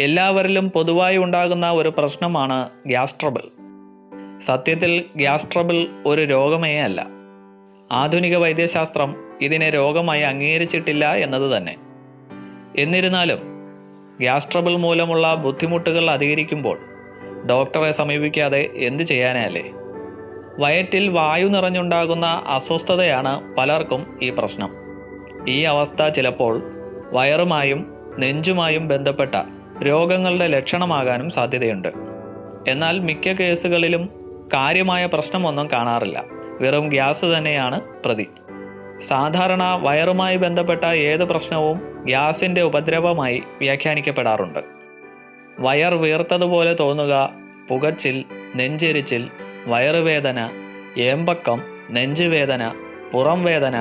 എല്ലാവരിലും പൊതുവായി ഉണ്ടാകുന്ന ഒരു പ്രശ്നമാണ് ഗ്യാസ് ട്രബിൾ. സത്യത്തിൽ ഗ്യാസ് ട്രബിൾ ഒരു രോഗമേ അല്ല. ആധുനിക വൈദ്യശാസ്ത്രം ഇതിനെ രോഗമായി അംഗീകരിച്ചിട്ടില്ല എന്നത് തന്നെ. എന്നിരുന്നാലും ഗ്യാസ് ട്രബിൾ മൂലമുള്ള ബുദ്ധിമുട്ടുകൾ അധികരിക്കുമ്പോൾ ഡോക്ടറെ സമീപിക്കാതെ എന്ത് ചെയ്യാനല്ലേ വയറ്റിൽ വായു നിറഞ്ഞുണ്ടാകുന്ന അസ്വസ്ഥതയാണ് പലർക്കും ഈ പ്രശ്നം. ഈ അവസ്ഥ ചിലപ്പോൾ വയറുമായും നെഞ്ചുമായും ബന്ധപ്പെട്ട രോഗങ്ങളുടെ ലക്ഷണമാകാനും സാധ്യതയുണ്ട്. എന്നാൽ മിക്ക കേസുകളിലും കാര്യമായ പ്രശ്നമൊന്നും കാണാറില്ല. വെറും ഗ്യാസ് തന്നെയാണ് പ്രതി. സാധാരണ വയറുമായി ബന്ധപ്പെട്ട ഏത് പ്രശ്നവും ഗ്യാസിന്റെ ഉപദ്രവമായി വ്യാഖ്യാനിക്കപ്പെടാറുണ്ട്. വയർ വീർത്തതുപോലെ തോന്നുക പുകച്ചിൽ നെഞ്ചെരിച്ചിൽ വയറുവേദന ഏമ്പക്കം നെഞ്ചുവേദന പുറം വേദന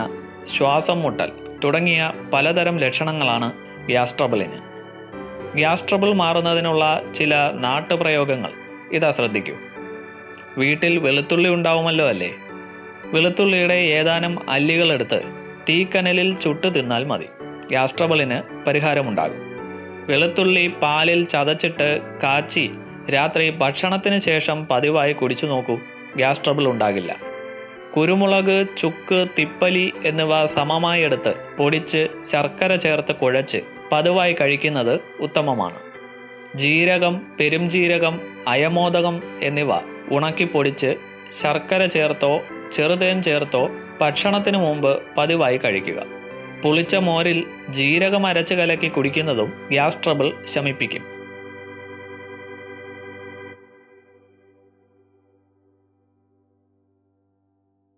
ശ്വാസം മുട്ടൽ തുടങ്ങിയ പലതരം ലക്ഷണങ്ങളാണ് ഗ്യാസ് ട്രബിളിന് ഗ്യാസ് ട്രബിൾ മാറുന്നതിനുള്ള ചില നാട്ടുപ്രയോഗങ്ങൾ. ഇതാ ശ്രദ്ധിക്കൂ. വീട്ടിൽ വെളുത്തുള്ളി ഉണ്ടാവുമല്ലോ അല്ലേ? വെളുത്തുള്ളിയുടെ ഏതാനും അല്ലികളെടുത്ത് തീക്കനലിൽ ചുട്ടു തിന്നാൽ മതി. ഗ്യാസ് ട്രബിളിന് പരിഹാരമുണ്ടാകും. വെളുത്തുള്ളി പാലിൽ ചതച്ചിട്ട് കാച്ചി രാത്രി ഭക്ഷണത്തിന് ശേഷം പതിവായി കുടിച്ചു നോക്കൂ. ഗ്യാസ് ട്രബിൾ ഉണ്ടാകില്ല. കുരുമുളക് ചുക്ക് തിപ്പലി എന്നിവ സമമായി എടുത്ത് പൊടിച്ച് ശർക്കര ചേർത്ത് കുഴച്ച് പതിവായി കഴിക്കുന്നത് ഉത്തമമാണ്. ജീരകം പെരുംജീരകം അയമോദകം എന്നിവ ഉണക്കി പൊടിച്ച് ശർക്കര ചേർത്തോ ചെറുതേൻ ചേർത്തോ ഭക്ഷണത്തിന് മുമ്പ് പതിവായി കഴിക്കുക. പുളിച്ച മോരിൽ ജീരകം അരച്ച് കലക്കി കുടിക്കുന്നതും ഗ്യാസ് ട്രബിൾ ശമിപ്പിക്കും.